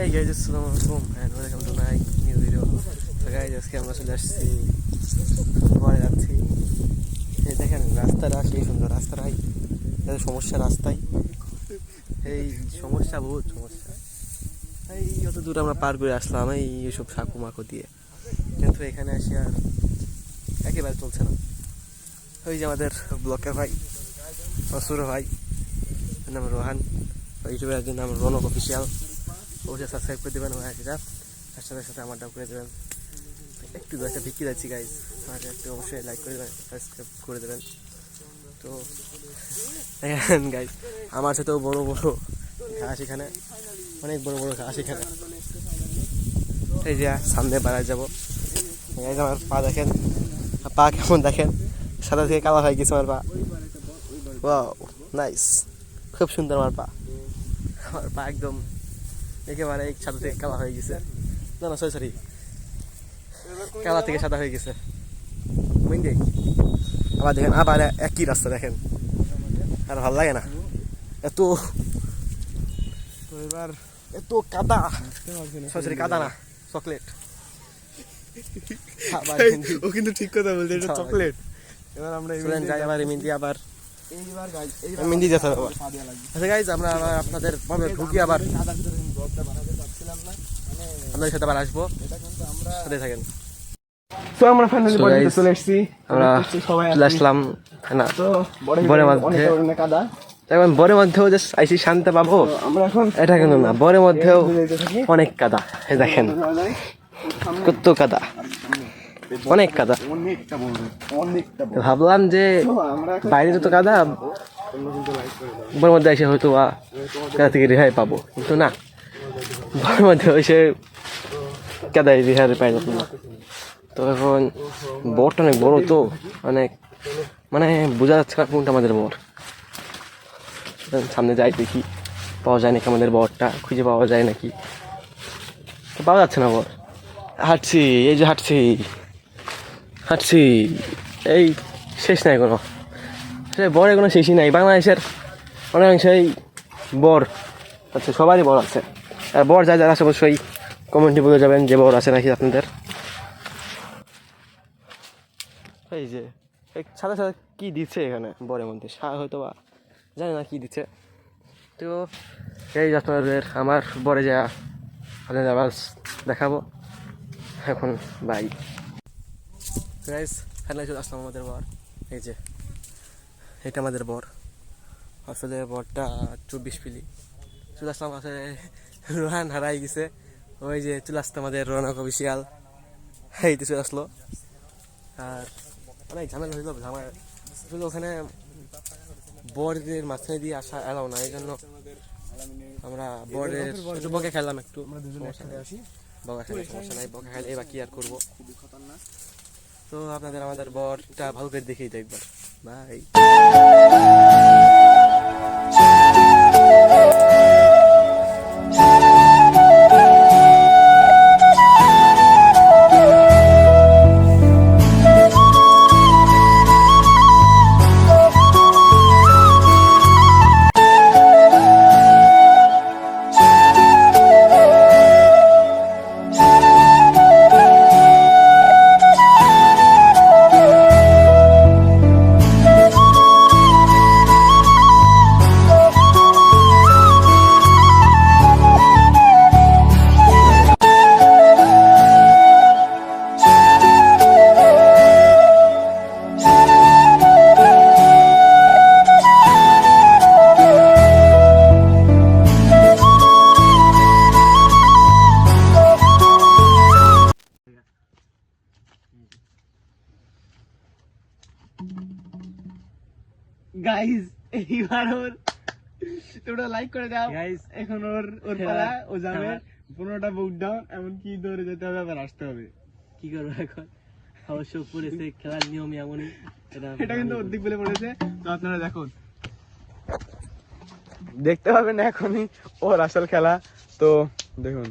Hey guys, আসসালামু আলাইকুম and welcome to my new video. So guys, আজকে আমরা চলে আসছি ঘরে যাচ্ছি এই দেখেন রাস্তাটা সেই সুন্দর রাস্তাটাই সমস্যা রাস্তায়। এই সমস্যা বহুত সমস্যা। এই অত দূর আমরা পার করে আসলাম এই এসব সাঁকু মাকু দিয়ে। কিন্তু এখানে আসি আর একেবারে চলছে না। ওই যে আমাদের ব্লকের ভাই অসুর ভাই নাম রোহান। ইউটিউবের একজন নাম রনক অফিসিয়াল অবশ্যই সাবস্ক্রাইব করে দেবেন আমার একটা তার সাথে সাথে আমারটাও করে দেবেন। একটু দু একটা ভিক্ষি যাচ্ছি গাইজ আমাকে একটু অবশ্যই লাইক করে দেবেন সাবস্ক্রাইব করে দেবেন। তো গাইজ আমার সাথেও বড় বড় ঘাস এখানে। অনেক বড় বড় ঘাস এখানে। এই যে, সামনে বাড়ায় যাব। গাইজ আমার পা দেখেন। পা কেমন দেখেন? সাদা থেকে কালো হয়ে গেছে আমার পা। ওয়াও নাইস খুব সুন্দর আমার পা। আমার পা একদম একেবারে সাদা থেকে কালা হয়ে গেছে। না না সরি সরি কালা থেকে সাদা হয়ে গেছে। বুঝলি আবার দেখেন আবার একই রাস্তা দেখেন। আর ভালো লাগে না। এত এবার এত কাদা। সরি সরি কাদা না চকলেট ও কিন্তু ঠিক কথা বলছে এটা চকলেট এবার আমরা যাই আবার মিন্দি আবার হবে আচ্ছা গাইজ আমরা আপনাদের ভাবে ঢুকি আবার কিন্তু মানে আপনাদের সাথে আবার আসব এটা কিন্তু আমরা সাথে থাকেন তো আমরা ফাইনালি বডিতে চলে এসেছি আমরা চলে আসলাম না বরের অনেক মধ্যে- কাদা এখন বরের মধ্যেও যে আইসি শান্তি পাবো আমরা এখন এটা কেন না বরের মধ্যেও অনেক কাদা দেখেন কত কাদা অনেক কাদা। ভাবলাম যে বাইরে যত কাদা বরের মধ্যে এসে হয়তো বা কাদা থেকে রেহাই পাবো। কিন্তু না বরের মধ্যে এসে কাদায় রেহাই পাই না তো এখন বরটা অনেক বড় তো অনেক মানে বোঝা যাচ্ছে না কোনটা আমাদের বর। সামনে যাই দেখি পাওয়া যায় নাকি আমাদের বরটা? খুঁজে পাওয়া যায় নাকি? পাওয়া যাচ্ছে না বর। হাঁটছি এই যে হাঁটছি। হাঁটছি এই শেষ নাই কোনো। সে বরের কোনো শেষই নাই, বাংলাদেশের অনেকাংশেই বর। আচ্ছা সবারই বর আছে। আর বর যা যারা অবশ্যই কমেন্টে বলে যাবেন যে বর আছে নাকি আপনাদের। এই যে সাথে সাথে কী দিচ্ছে এখানে বরের মধ্যে? শাক হয়তো বা জানি না কী দিচ্ছে। তো এই আপনাদের আমার বরে যা, আপনাদের আবার দেখাবো। এখন বাই। গাইস ফাইনালি চলে আসলাম আমাদের বর এই যে এটা আমাদের বর। আসলে বরটা চব্বিশ পিলি। চলে আসলাম আসলে রোহান হারাই গেছে। ওই যে চলে আসতো আমাদের রৌনক অফিসিয়াল এই তো চলে আসলো। আর অনেক ঝামেলা হইল ঝামেলা। আসলে ওখানে বরের মাঝখানে দিয়ে আসা এলাও না এই জন্য আমরা বরের একটু বকে খেলাম একটু। আমরা দুজনে আসি। বকা খেলে সমস্যা নাই বকা খেলে এবার কি আর করব? তো আপনাদের আমাদের বরটা ভালো করে দেখেই দেখবার বাই গাইস এইবার ওর তোমরা লাইক করে দাও। Guys, এখন ওর ওর পালা ও যাবে। পনেরোটা বুক ডাউন এমনকি দৌড়ে যেতে হবে আবার আসতে হবে। কি করব এখন? অবশ্য পড়েছে খেলার নিয়ম এমনই। এটা কিন্তু অর্ধেক বলে পড়েছে। তো আপনারা দেখুন। দেখতে পাবেন এখনই ওর আসল খেলা। তো দেখুন।